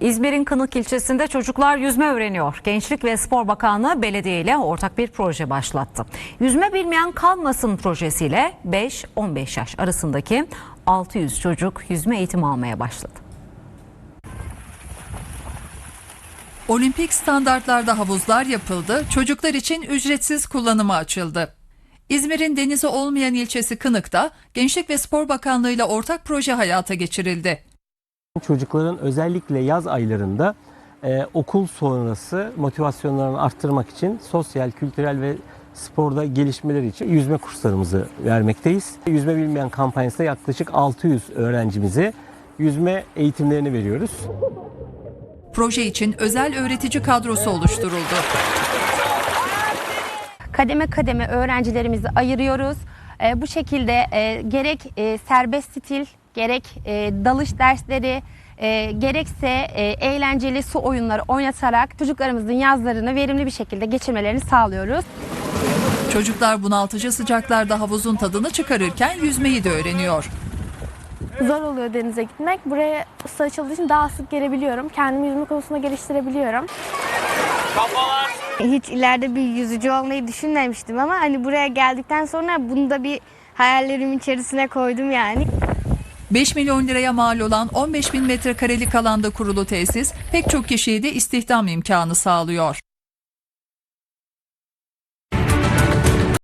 İzmir'in Kınık ilçesinde çocuklar yüzme öğreniyor. Gençlik ve Spor Bakanlığı belediye ile ortak bir proje başlattı. Yüzme bilmeyen kalmasın projesiyle 5-15 yaş arasındaki 600 çocuk yüzme eğitimi almaya başladı. Olimpik standartlarda havuzlar yapıldı, çocuklar için ücretsiz kullanıma açıldı. İzmir'in denizi olmayan ilçesi Kınık'ta Gençlik ve Spor Bakanlığı ile ortak proje hayata geçirildi. Çocukların özellikle yaz aylarında e, okul sonrası motivasyonlarını arttırmak için sosyal, kültürel ve sporda gelişmeleri için yüzme kurslarımızı vermekteyiz. Yüzme bilmeyen kampanyasında yaklaşık 600 öğrencimize yüzme eğitimlerini veriyoruz. Proje için özel öğretici kadrosu oluşturuldu. kademe kademe öğrencilerimizi ayırıyoruz. E, bu şekilde e, gerek e, serbest stil, gerek e, dalış dersleri, e, gerekse e, eğlenceli su oyunları oynatarak çocuklarımızın yazlarını verimli bir şekilde geçirmelerini sağlıyoruz. Çocuklar bunaltıcı sıcaklarda havuzun tadını çıkarırken yüzmeyi de öğreniyor. Zor oluyor denize gitmek. Buraya ısı açıldığı için daha sık gelebiliyorum. Kendimi yüzme konusunda geliştirebiliyorum. Hiç ileride bir yüzücü olmayı düşünmemiştim ama hani buraya geldikten sonra bunu da bir hayallerimin içerisine koydum yani. 5 milyon liraya mal olan 15 bin metrekarelik alanda kurulu tesis pek çok kişiye de istihdam imkanı sağlıyor.